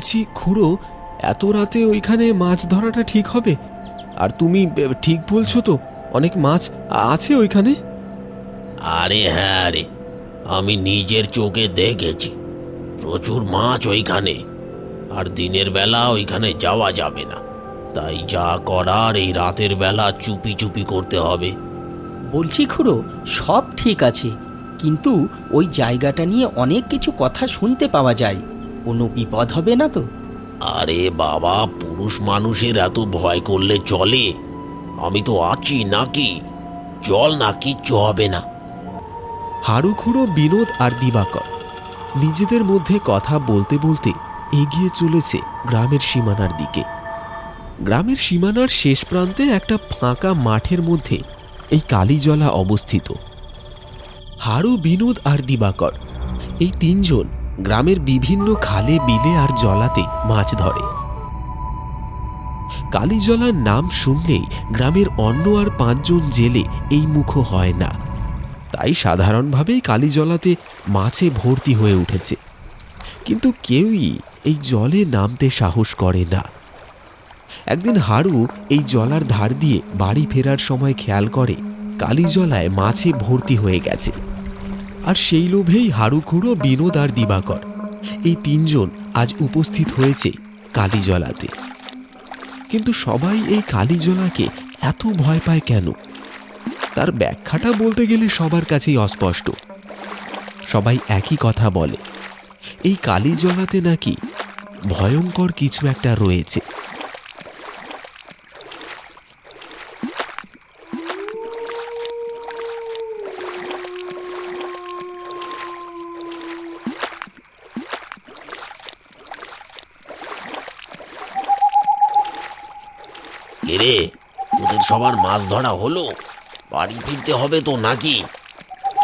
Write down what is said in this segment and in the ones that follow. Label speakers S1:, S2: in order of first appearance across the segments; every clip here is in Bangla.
S1: বলছি খুড়ো এত রাতে ওইখানে মাছ ধরাটা ঠিক হবে? আর তুমি ঠিক বলছো তো অনেক মাছ আছে ওইখানে?
S2: আরে হ্যাঁ রে আমি নিজের চোখে দেখেছি। প্রচুর মাছ ওইখানে আর দিনের বেলা ওইখানে যাওয়া যাবে না। তাই যা করার এই রাতের বেলা চুপি চুপি করতে হবে।
S3: বলছি খুড়ো সব ঠিক আছে কিন্তু ওই জায়গাটা নিয়ে অনেক কিছু কথা শুনতে পাওয়া যায়। কোনো বিপদ হবে না তো?
S2: আরে বাবা পুরুষ মানুষের এত ভয় করলে চলে? আমি তো আছি নাকি? চল না কিচ্ছু হবে না।
S1: হাড়ু খুড়ো বিনোদ আর দিবাকর নিজেদের মধ্যে কথা বলতে বলতে এগিয়ে চলেছে গ্রামের সীমানার দিকে। গ্রামের সীমানার শেষ প্রান্তে একটা ফাঁকা মাঠের মধ্যে এই কালীজলা অবস্থিত। হাড়ু বিনোদ আর দিবাকর এই তিনজন গ্রামের বিভিন্ন খালে, বিলে আর জলাতে মাছ ধরে। কালীজলার নাম শুনলেই গ্রামের অন্য আর পাঁচজন জেলে এই মুখ হয় না। তাই সাধারণভাবেই কালীজলাতে মাছে ভর্তি হয়ে উঠেছে। কিন্তু কেউই এই জলে নামতে সাহস করে না। একদিন হাড়ু এই জলার ধার দিয়ে বাড়ি ফেরার সময় খেয়াল করে কালীজলায় মাছে ভর্তি হয়ে গেছে। আর সেই লোভেই হাড়ুখুড়ো বিনোদ আর দিবাকর। এই তিনজন আজ উপস্থিত হয়েছে কালীজলাতে। কিন্তু সবাই এই কালীজলাকে এত ভয় পায় কেন? তার ব্যাখ্যাটা বলতে গেলে সবার কাছেই অস্পষ্ট। সবাই একই কথা বলে। এই কালীজলাতে নাকি ভয়ঙ্কর কিছু একটা রয়েছে।
S2: এরে তোদের সবার মাছ ধরা হলো। বাড়ি ফিরতে হবে তো নাকি?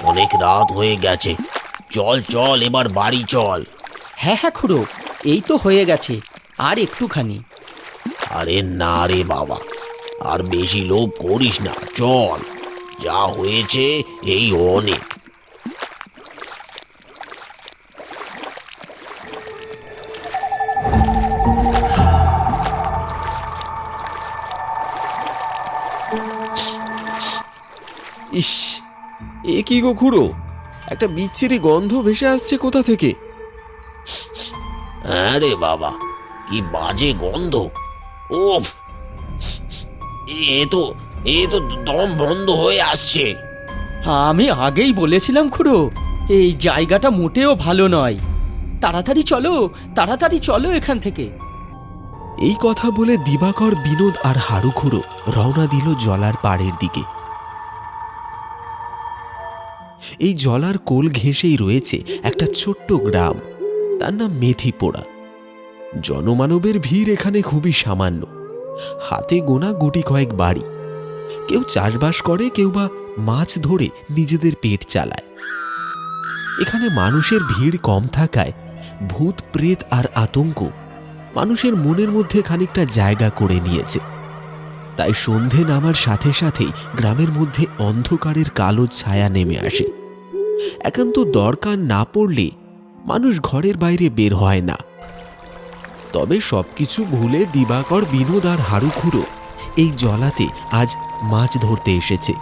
S2: অনেক রাত হয়ে গেছে। চল চল এবার বাড়ি চল।
S3: হ্যাঁ হ্যাঁ খুড়ো এই তো হয়ে গেছে। আর একটুখানি।
S2: আরে না রে বাবা আর বেশি লোভ করিস না চল। যা হয়েছে এই অনেক।
S1: কি গো খুড়ো? একটা বিচ্ছিরি গন্ধ ভেসে আসছে কোথা থেকে?
S2: আরে বাবা কি বাজে গন্ধ। ওফ এ তো এ তো দম বন্ধ হয়ে আসছে।
S3: আমি আগেই বলেছিলাম খুড়ো এই জায়গাটা মোটেও ভালো নয়। তাড়াতাড়ি চলো তাড়াতাড়ি চলো এখান থেকে।
S1: এই কথা বলে দিবাকর বিনোদ আর হাড়ু খুড়ো রওনা দিল জলার পাড়ের দিকে। এই জলার কোল ঘেঁষেই রয়েছে একটা ছোট্ট গ্রাম। তার নাম মেথিপোড়া। জনমানবের ভিড় এখানে খুবই সামান্য। হাতে গোনা গুটি কয়েক বাড়ি। কেউ চাষবাস করে, কেউ বা মাছ ধরে নিজেদের পেট চালায়। এখানে মানুষের ভিড় কম থাকায় ভূত, প্রেত আর আতঙ্ক মানুষের মনের মধ্যে খানিকটা জায়গা করে নিয়েছে। তাই সন্ধে নামার সাথে সাথেই গ্রামের মধ্যে অন্ধকারের কালো ছায়া নেমে আসে। একান্ত দরকার না পড়লে মানুষ ঘরের বাইরে বের হয় না। তবে সব কিছু ভুলে দিবাকর বিনোদ আর হাড়ুখুড়ো এই জলাতে আজ মাছ ধরতে এসেছে।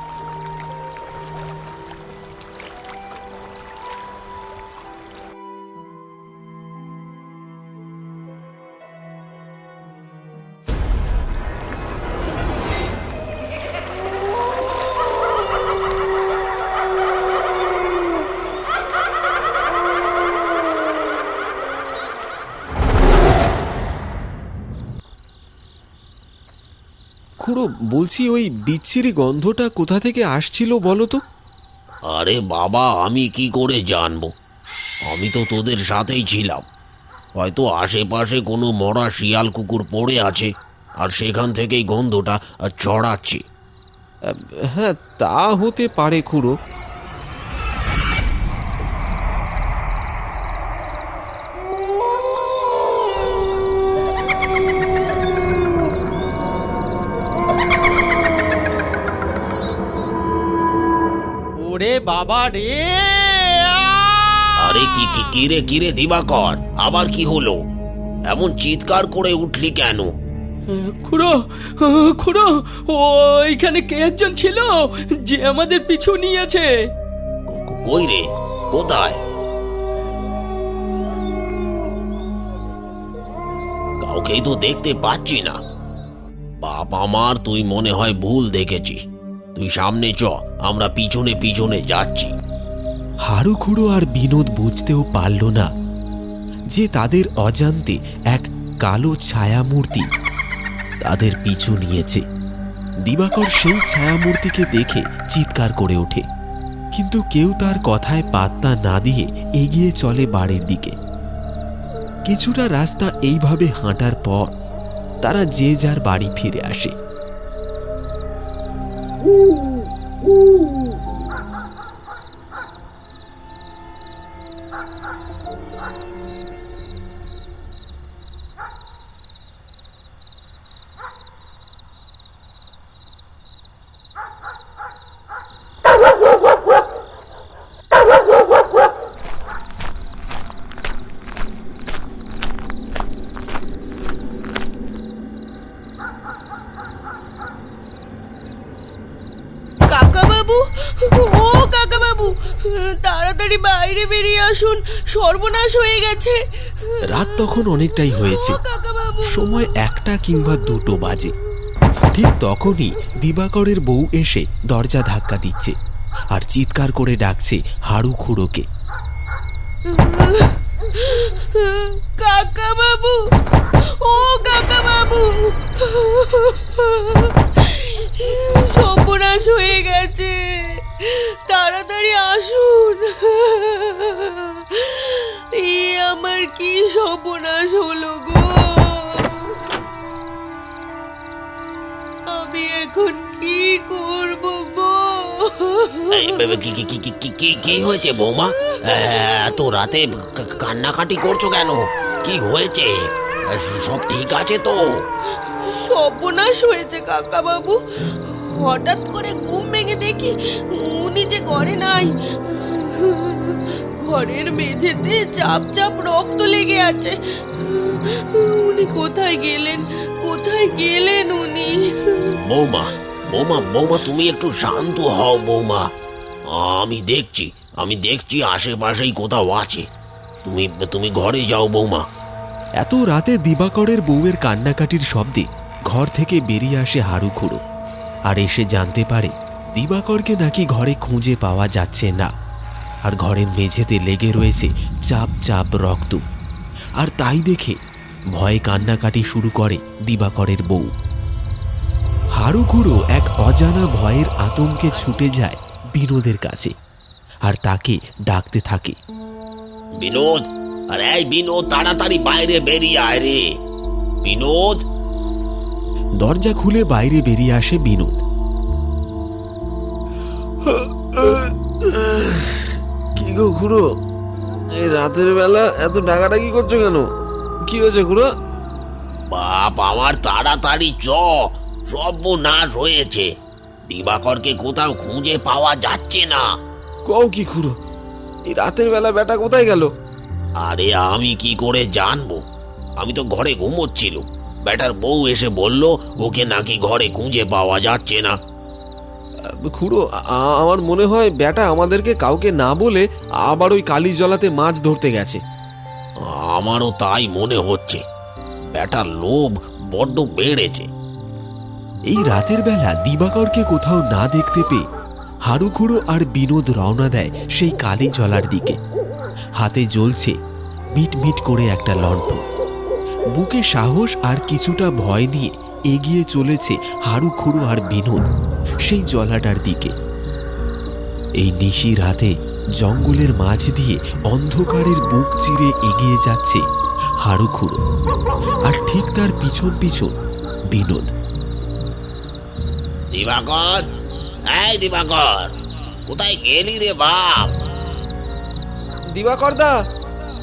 S1: খুড়ো বলছি ওই বিচ্ছিরি গন্ধটা কোথা থেকে আসছিল বলো তো?
S2: আরে বাবা আমি কি করে জানব? আমি তো তোদের সাথেই ছিলাম। হয়তো আশেপাশে কোনো মরা শিয়াল কুকুর পড়ে আছে আর সেখান থেকেই গন্ধটা ছড়াচ্ছে।
S1: হ্যাঁ তা হতে পারে খুড়ো।
S3: ওরে বাবা রে
S2: আরে কি কি কিরে কিরে দিবাকর? আবার কি হলো? এমন চিৎকার করে উঠলি কেন?
S3: খুড়ো খুড়ো ও এখানে কে একজন ছিল যে আমাদের পিছু নিয়েছে?
S2: কই রে? কোথায়? কাউকেই তো দেখতে পাচ্ছি না। বাপ আমার তুই মনে হয় ভুল দেখেছিস তুই সামনে চ, আমরা পিছনে পিছনে যাচ্ছি।
S1: হাড়ু খুড়ো আর বিনোদ বুঝতেও পারল না যে তাদের অজান্তে এক কালো ছায়ামূর্তি তাদের পিছু নিয়েছে। দিবাকর সেই ছায়ামূর্তিকে দেখে চিৎকার করে ওঠে, কিন্তু কেউ তার কথায় পাত্তা না দিয়ে এগিয়ে চলে বাড়ির দিকে। কিছুটা রাস্তা এইভাবে হাঁটার পর তারা যে যার বাড়ি ফিরে আসে।
S4: কাকা আসুন সর্বনাশ হয়ে গেছে।
S1: রাত তখন অনেকটাই হয়েছে। সময় একটা কিংবা দুটো বাজে। ঠিক তখনই দিবাকরের বউ এসে দরজা ধাক্কা দিচ্ছে আর চিৎকার করে ডাকছে হাড়ু খুড়োকে।
S4: কাকা বাবু ও কাকা বাবু সর্বনাশ হয়ে গেছে। তাড়াতাড়ি আসুন। এই আমার কি সর্বনাশ হলো গো? আমি এখন কি করব গো?
S2: কি হয়েছে বৌমা? এত রাতে কান্নাকাটি করছ কেন? কি হয়েছে? সব ঠিক আছে তো?
S4: সর্বনাশ হয়েছে কাকা বাবু হঠাৎ করে ঘুম ভেঙে দেখি উনি যে ঘরে নাই। ঘরের মেঝেতে চাপ চাপ রক্ত লেগে আছে। উনি কোথায় গেলেন? কোথায় গেলেন উনি?
S2: বৌমা বৌমা বৌমা তুমি একটু শান্ত হও বৌমা। আমি দেখছি আমি দেখছি আশেপাশেই কোথাও আছে। তুমি তুমি ঘরে যাও বৌমা।
S1: এত রাতে দিবাকরের বউয়ের কান্নাকাটির শব্দে ঘর থেকে বেরিয়ে আসে হাড়ু খুড়ো আর এসে জানতে পারে দিবাকরকে নাকি ঘরে খুঁজে পাওয়া যাচ্ছে না। আর ঘরের মেঝেতে লেগে রয়েছে চাপ চাপ রক্ত। আর তাই দেখে ভয়ে কান্নাকাটি শুরু করে দিবাকরের বউ। হাড়ু খুড়ো এক অজানা ভয়ের আতঙ্কে ছুটে যায় বিনোদের কাছে। আর তাকে ডাকতে থাকে,
S2: বিনোদ, আরে বিনোদ, তাড়াতাড়ি বাইরে বেরিয়ে আয় রে। বিনোদ
S1: দরজা খুলে বাইরে বেরিয়ে আসে বিনোদ।
S5: কি গো খুড়ো? এই রাতের বেলা এত ডাকাডাকি করছ কেন? কি হয়েছে খুড়ো?
S2: বাপ আমার তাড়াতাড়ি চ। সর্বনাশ হয়েছে। দিবাকরকে কোথাও খুঁজে পাওয়া যাচ্ছে না।
S5: কও কি খুড়ো? এই রাতের বেলা বেটা কোথায় গেল?
S2: আরে আমি কি করে জানব? আমি তো ঘরে ঘুমোচ্ছিল বেটার বউ এসে বলল ওকে নাকি ঘরে খুঁজে পাওয়া যাচ্ছে না।
S5: খুড়ো আমার মনে হয় বেটা আমাদেরকে কাউকে না বলে আবার ওই কালী জলাতে মাছ ধরতে গেছে।
S2: আমারও তাই মনে হচ্ছে। বেটার লোভ বড্ড বেড়েছে।
S1: এই রাতের বেলা দিবাকরকে কোথাও না দেখতে পেয়ে হাড়ুখুড়ো আর বিনোদ রওনা দেয় সেই কালী জলার দিকে। হাতে জ্বলছে মিট মিট করে একটা লণ্ঠন। বুকে সাহস আর কিছুটা ভয় নিয়ে এগিয়ে চলেছে হাড়ুখুড়ো আর বিনোদ সেই জলাটার দিকে। এই নিশি রাতে জঙ্গলের মাঝ দিয়ে অন্ধকারের বুক চিরে এগিয়ে যাচ্ছে হাড়ুখুড়ো আর ঠিক তার পিছন পিছন বিনোদ।
S2: দিবাকর এই দিবাকর কোথায় গেলি রে বাপ?
S5: দিবাকর দা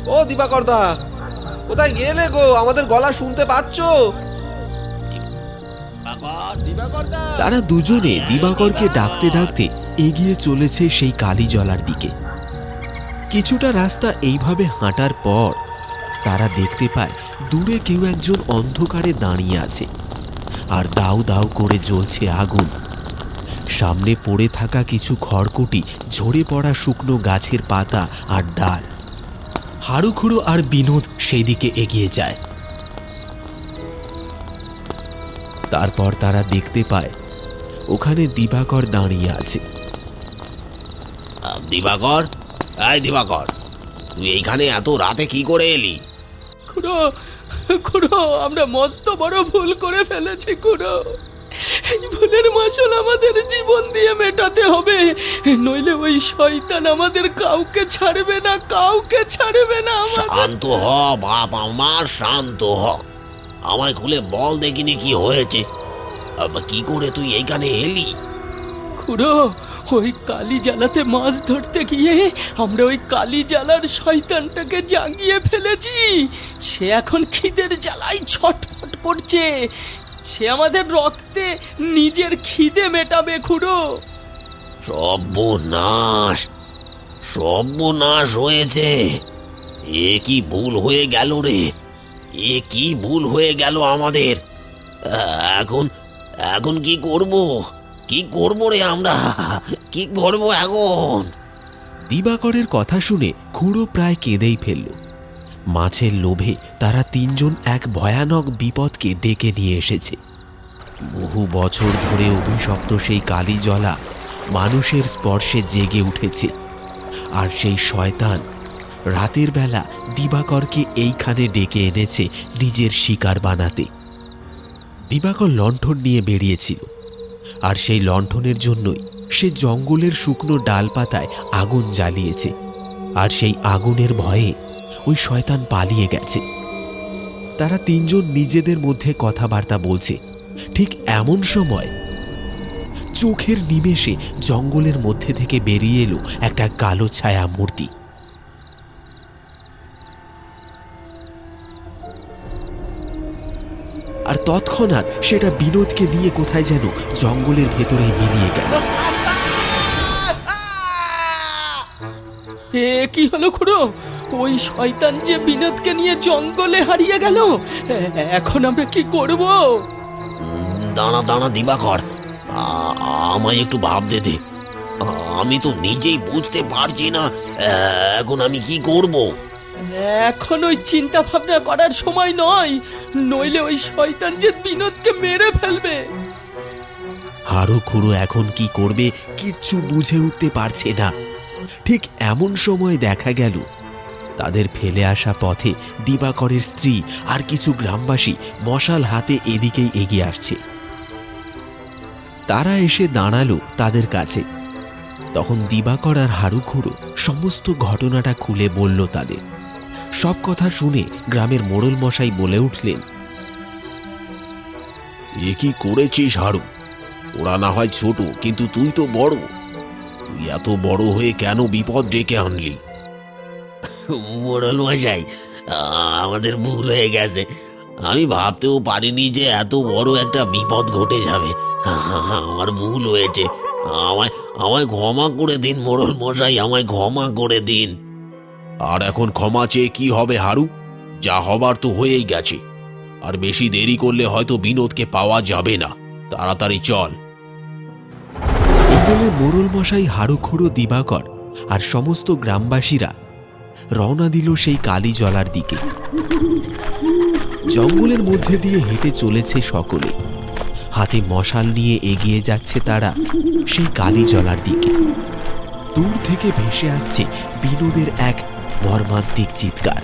S5: ও দিবাকর দা। কোথায় গেলে গো? আমাদের গলা শুনতে পাচ্ছো?
S1: তারা দুজনে দিবাকরকে ডাকতে ডাকতে এগিয়ে চলেছে সেই কালী জলার দিকে। কিছুটা রাস্তা এইভাবে হাঁটার পর তারা দেখতে পায় দূরে কেউ একজন অন্ধকারে দাঁড়িয়ে আছে আর দাউ দাউ করে জ্বলছে আগুন। সামনে পড়ে থাকা কিছু খড়কুটি ঝরে পড়া শুকনো গাছের পাতা আর ডাল। হাড়ুখুড়ো আর বিনোদ সেদিকে এগিয়ে যায়। তারপর তারা দেখতে পায় ওখানে দিবাকর দাঁড়িয়ে আছে।
S2: দিবাকর? এই দিবাকর তুই এইখানে এত রাতে কি করে এলি?
S3: খুড়ো খুড়ো আমরা মস্ত বড় ভুল করে ফেলেছি খুড়ো। এই ভুলের মাসল আমাদের জীবন দিয়ে মেটাতে হবে। নইলে ওই শয়তান আমাদের কাউকে ছাড়বে না কাউকে ছাড়বে না
S2: শান্ত হ বাপ আমার শান্ত হ। আমায় খুলে বল দেখিনি কি হয়েছে। কি করে তুই এইখানে এলি?
S3: খুড়ো ওই কালি জ্বালাতে মাছ ধরতে গিয়ে আমরা ওই কালি জ্বালার শয়তানটাকে জাগিয়ে ফেলেছি। সে এখন খিদের জ্বালায় ছটফট করছে। সে আমাদের রক্তে নিজের খিদে মেটাবে খুড়ো।
S2: সর্বনাশ সর্বনাশ হয়েছে। এ কি ভুল হয়ে গেল রে? এ কি ভুল হয়ে গেল আমাদের? এখন এখন কি করব? কি করব রে আমরা? কি করব এখন?
S1: দিবাকরের কথা শুনে খুঁড়ো প্রায় কেঁদেই ফেলল। মাছের লোভে তারা তিনজন এক ভয়ানক বিপদকে ডেকে নিয়ে এসেছে। বহু বছর ধরে অভিশপ্ত সেই কালী জলা মানুষের স্পর্শে জেগে উঠেছে। আর সেই শয়তান রাতের বেলা দিবাকরকে এইখানে ডেকে এনেছে নিজের শিকার বানাতে। দিবাকর লণ্ঠন নিয়ে বেরিয়েছিল। আর সেই লণ্ঠনের জন্যই সে জঙ্গলের শুকনো ডালপাতায় আগুন জ্বালিয়েছে। আর সেই আগুনের ভয়ে ওই শয়তান পালিয়ে গেছে। তারা তিনজন নিজেদের মধ্যে কথাবার্তা বলছে, ঠিক এমন সময় চোখের নিমেষে জঙ্গলের মধ্যে থেকে বেরিয়ে এলো একটা কালো ছায়া মূর্তি। আর তৎক্ষণাৎ সেটা বিনোদকে নিয়ে কোথায় যেন জঙ্গলের ভেতরে মিলিয়ে গেল।
S3: কি হলো খুড়ো? ওই শয়তান যে বিনোদকে নিয়ে জঙ্গলে হারিয়ে গেল? এখন আমরা কি করব?
S2: দাঁড়া দাঁড়া দিবাকর। আ- আমায় একটু ভাবতে দে আমি তো নিজেই বুঝতে পারছি না এখন আমি কি করব?
S3: এখন ওই চিন্তা ভাবনা করার সময় নয় নইলে ওই শয়তান যে বিনোদকে মেরে ফেলবে।
S1: হাড়ো খুঁড়ো এখন কি করবে কিচ্ছু বুঝে উঠতে পারছে না। ঠিক এমন সময় দেখা গেল তাদের ফেলে আসা পথে দিবাকরের স্ত্রী আর কিছু গ্রামবাসী মশাল হাতে এদিকেই এগিয়ে আসছে। তারা এসে দাঁড়াল তাদের কাছে। তখন দিবাকর আর হাড়ুখুড়ো সমস্ত ঘটনাটা খুলে বলল তাদের। সব কথা শুনে গ্রামের মোড়ল মশাই বলে উঠলেন,
S2: এ কি করেছিস হাড়ু ওরা না হয় ছোট, কিন্তু তুই তো বড়। তুই এত বড় হয়ে কেন বিপদ ডেকে আনলি? মোড়ল মশাই আমাদের ভুল হয়ে গেছে। আমি ভাবতেও পারিনি যে এত বড় একটা বিপদ ঘটে যাবে। আমার ভুল হয়েছে। আমায় আমায় ক্ষমা করে দিন মোড়ল মশাই আমায় ক্ষমা করে দিন। আর এখন ক্ষমা চেয়ে কি হবে হারু? যা হবার তো হয়েই গেছে। আর বেশি দেরি করলে হয়তো বিনোদকে পাওয়া যাবে না। তাড়াতাড়ি চল।
S1: মোড়ল মশাই হাড়ুখুড়ো দিবাকর আর সমস্ত গ্রামবাসীরা রওনা দিল সেই কালী জলার দিকে। জঙ্গলের মধ্যে দিয়ে হেঁটে চলেছে সকলে। হাতে মশাল নিয়ে এগিয়ে যাচ্ছে তারা সেই কালী জলার দিকে। দূর থেকে ভেসে আসছে বিনোদের এক মর্মান্তিক চিৎকার।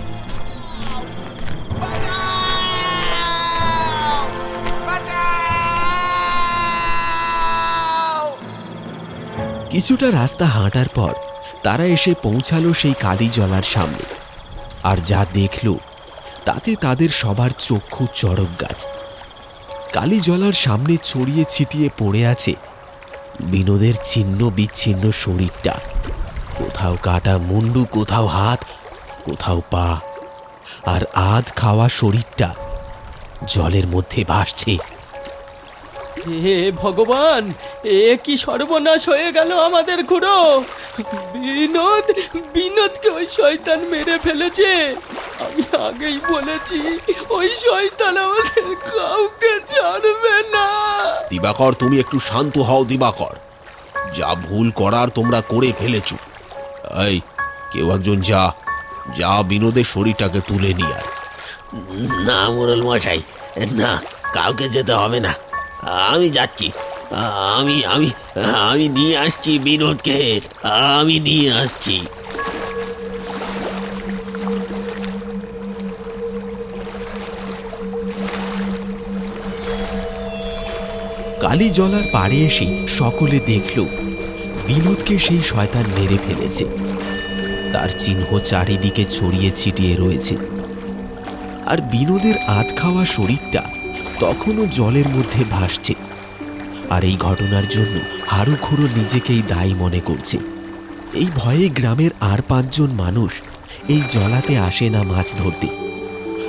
S1: কিছুটা রাস্তা হাঁটার পর তারা এসে পৌঁছালো সেই কালী জলার সামনে। আর যা দেখল, তাতে তাদের সবার চক্ষু চড়ক গাছ। কালী জলার সামনে ছড়িয়ে ছিটিয়ে পড়ে আছে বিনোদের ছিন্ন বিচ্ছিন্ন শরীরটা। কোথাও কাটা মুন্ডু, কোথাও হাত, কোথাও পা। আর আধ খাওয়া শরীরটা জলের মধ্যে ভাসছে।
S3: হে ভগবান এ কি সর্বনাশ হয়ে গেল আমাদের খুড়ো? বিনোদ বিনোদকে ওই শয়তান মেরে ফেলেছে? আমি আগেই বলেছি ওই শয়তান আমাদের কাউকে ছাড়বে না।
S2: দিবাকর তুমি একটু শান্ত হও দিবাকর। যা ভুল করার তোমরা করে ফেলেছ। এই কেউ একজন যা যা বিনোদের শরীরটাকে তুলে নিয়ে আয়। না মোরল মশাই না কাউকে যেতে হবে না। আমি যাচ্ছি। আমি আমি আমি নিয়ে আসছি বিনোদকে। আমি নিয়ে আসছি।
S1: কালী জলার পাড়ে এসে সকলে দেখল, বিনোদকে সেই শয়তান মেরে ফেলেছে। তার চিহ্ন চারিদিকে ছড়িয়ে ছিটিয়ে রয়েছে। আর বিনোদের আধ খাওয়া শরীরটা তখনও জলের মধ্যে ভাসছে। আর এই ঘটনার জন্য হাড়ুখুড়ো নিজেকেই দায়ী মনে করছে। এই ভয়ে গ্রামের আর পাঁচজন মানুষ এই জলাতে আসে না মাছ ধরতে।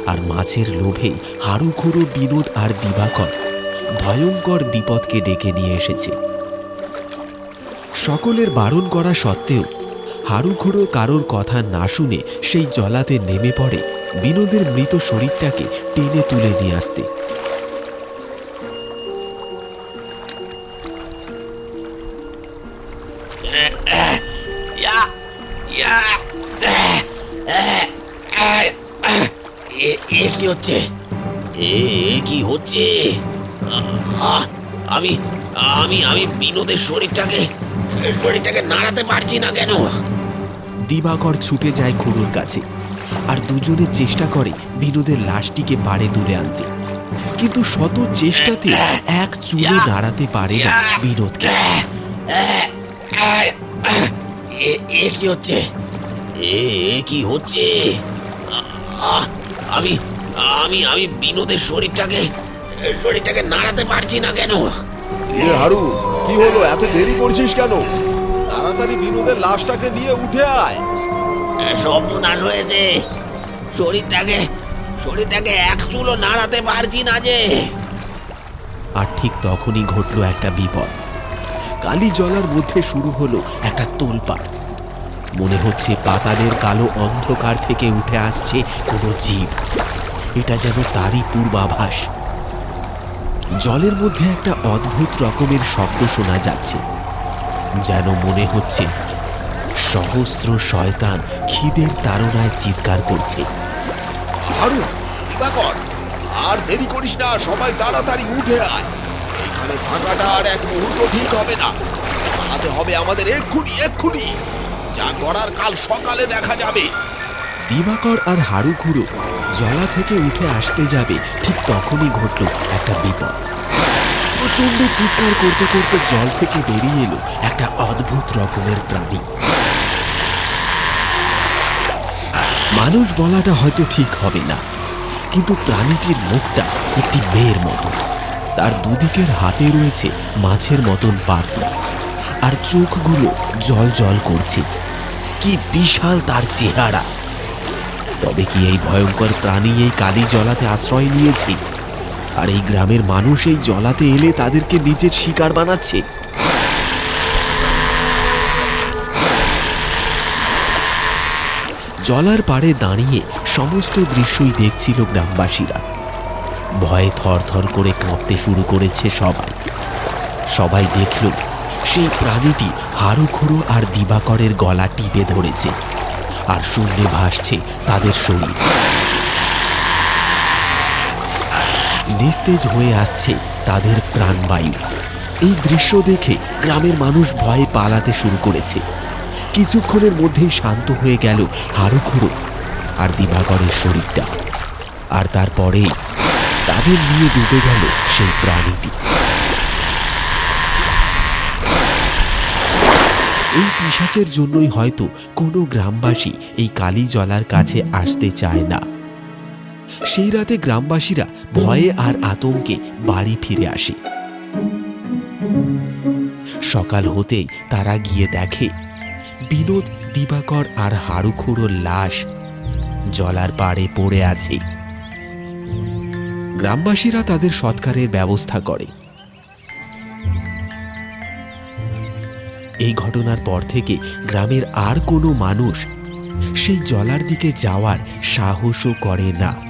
S1: আর মাছের লোভে হাড়ুখুড়ো বিনোদ আর দিবাকর ভয়ঙ্কর বিপদকে ডেকে নিয়ে এসেছে। সকলের বারণ করা সত্ত্বেও হাড়ুখুড়ো কারোর কথা না শুনে সেই জলাতে নেমে পড়ে বিনোদের মৃত শরীরটাকে টেনে তুলে নিয়ে আসতে।
S2: এ কি হচ্ছে? এ কি হচ্ছে? আমি আমি আমি বিনোদের শরীরটাকে শরীরটাকে নাড়াতে পারছি না কেন?
S1: দিবাকর ছুটে যায় খুড়োর কাছে আর দুজনে চেষ্টা করে বিনোদের লাশটিকে পাড়ে তুলে আনতে। কিন্তু শত চেষ্টাতে এক চুলে দাঁড়াতে পারে না বিনোদকে।
S2: এ কি হচ্ছে? এ কি হচ্ছে? আমি আমি আমি বিনোদের শরীরটাকে শরীরটাকে নাড়াতে পারছি না কেন?
S5: এ হারু কি হলো? এত দেরি করছিস কেন? তাড়াতাড়ি বিনোদের লাশটাকে নিয়ে উঠে আয়।
S2: সর্বনাশ হয়েছে। শরীরটাকে শরীরটাকে এক চুলো নাড়াতে পারছি না যে।
S1: আর ঠিক তখনই ঘটলো একটা বিপদ। কালী জলার মধ্যে শুরু হলো একটা তোলপাড়। মনে হচ্ছে পাতালের কালো অন্ধকার থেকে উঠে আসছে কোনো জীব। এটা যেন তারই পূর্বাভাস। জলের মধ্যে একটা অদ্ভুত রকমের শব্দ শোনা যাচ্ছে, যেন মনে হচ্ছে সহস্র শয়তান খিদের তাড়নায় চিৎকার করছে।
S5: আর দেরি করিস না, সবাই তাড়াতাড়ি উঠে আয়। এখানে থাকাটা আর এক মুহূর্ত ঠিক হবে না। হবে আমাদের এক্ষুনি এক্ষুনি। যা করার কাল সকালে দেখা যাবে।
S1: দিবাকর আর হাড়ুখুড়ো জলা থেকে উঠে আসতে যাবে, ঠিক তখনই ঘটল একটা বিপদ। প্রচণ্ড চিৎকার করতে করতে জল থেকে বেরিয়ে এলো একটা অদ্ভুত রকমের প্রাণী। মানুষ বলাটা হয়তো ঠিক হবে না, কিন্তু প্রাণীটির মুখটা একটি মেয়ের মতো। তার দুদিকের হাতে রয়েছে মাছের মতন পাখনা আর চোখগুলো জল জল করছে। কি বিশাল তার চেহারা। তবে কি এই ভয়ঙ্কর প্রাণী এই কালী জলাতে আশ্রয় নিয়েছে? আর এই গ্রামের মানুষ এই জলাতে এলে তাদেরকে নিজের শিকার বানাচ্ছে? জলার পাড়ে দাঁড়িয়ে সমস্ত দৃশ্যই দেখছিল গ্রামবাসীরা। ভয়ে থরথর করে কাঁপতে শুরু করেছে সবাই। সবাই দেখল সেই প্রাণীটি হাড়ুখুড়ো আর দিবাকরের গলা টিপে ধরেছে আর শূন্যে ভাসছে তাদের শরীর। নিস্তেজ হয়ে আসছে তাদের প্রাণবায়ু। এই দৃশ্য দেখে গ্রামের মানুষ ভয়ে পালাতে শুরু করেছে। কিছুক্ষণের মধ্যেই শান্ত হয়ে গেল হাড়ুখুড়ো আর দিবাকরের শরীরটা। আর তারপরেই তাদের নিয়ে ডুবে গেল সেই প্রাণীটি। এই পিসাচের জন্যই হয়তো কোনো গ্রামবাসী এই কালী জলার কাছে আসতে চায় না। সেই রাতে গ্রামবাসীরা ভয়ে আর আতঙ্কে বাড়ি ফিরে আসে। সকাল হতেই তারা গিয়ে দেখে, বিনোদ, দিবাকর আর হাড়ুখুড়োর লাশ জলার পাড়ে পড়ে আছে। গ্রামবাসীরা তাদের সৎকারের ব্যবস্থা করে। এই ঘটনার পর থেকে গ্রামের আর কোনো মানুষ সেই জলার দিকে যাওয়ার সাহসও করে না।